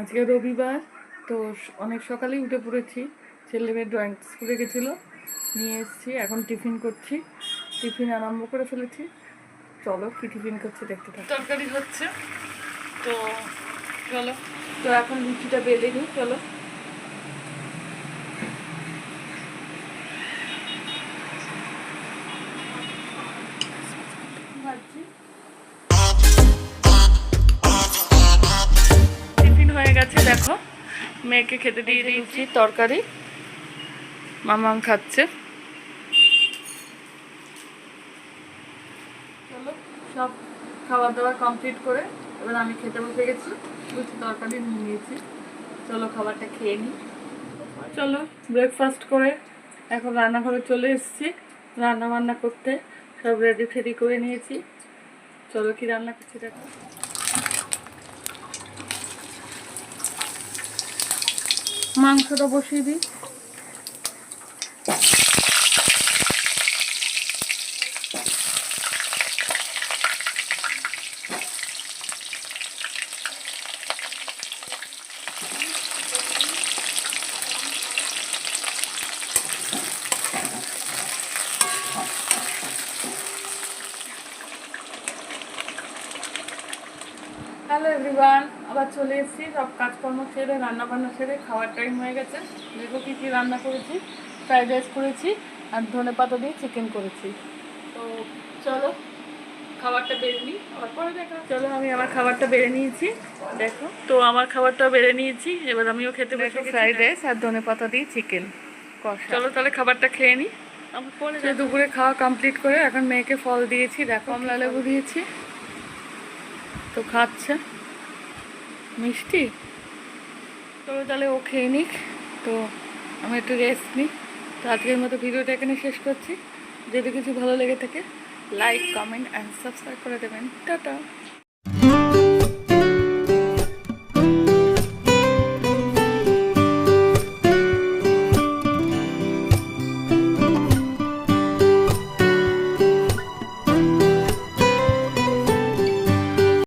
আজকে রবিবার তো অনেক সকালেই উঠে পড়েছি। ছেলে মেয়ে ড্রয়িং স্কুলে গেছিল নিয়ে এসেছি এখন টিফিন করছি। টিফিন আরম্ভ করে ফেলেছি। চলো কি টিফিন করছে দেখতে থাকো। তরকারি হচ্ছে তো চলো। তো এখন লুচিটা বেঁধে নিই চলো। গেছে দেখো। মেয়েকে খেতে দিয়ে দিয়েছি। তরকারি। মামাম খাচ্ছে। চলো সব খাওয়া দাওয়া কমপ্লিট করে এবার আমি খেতে বসে গেছি। লুচি তরকারি নিয়ে নিয়েছি। চলো খাবারটা খেয়ে নিই। চলো ব্রেকফাস্ট করে এখন রান্নাঘরে চলে এসেছি। রান্না বান্না করতে সব রেডি ফেডি করে নিয়েছি। চলো কি রান্না করছি দেখো। মাংসটা বসিয়ে দিই। হ্যালো এভরিওয়ান আবার চলে এসেছি। সব কাজকর্ম সেরে রান্না বান্না সেরে খাওয়ার টাইম হয়ে গেছে। দেখো কী কী রান্না করেছি। ফ্রাইড রাইস করেছি আর ধনে পাতা দিয়ে চিকেন করেছি। তো চলো খাবারটা বেড়ে নিই। আবার পরে দেখা চলো আমি আমার খাবারটা বেড়ে নিয়েছি। দেখো তো আমার খাবারটা বেড়ে নিয়েছি। এবার আমিও খেতে বসে ফ্রাইড রাইস আর ধনে পাতা দিয়ে চিকেন চলো তাহলে খাবারটা খেয়ে নিই। আমার পরে দুপুরে খাওয়া কমপ্লিট করে এখন মেয়েকে ফল দিয়েছি। দেখো কমলা লেবু দিয়েছি। তো খাচ্ছে। মিষ্টি? তো তাহলে ও খেয়ে নিক। তো আমি একটু রেস্ট নিই। তো আজকের মতো ভিডিওটা এখানে শেষ করছি। যদি কিছু ভালো লেগে থাকে লাইক কমেন্ট অ্যান্ড সাবস্ক্রাইব করে দেবেন। টাটা!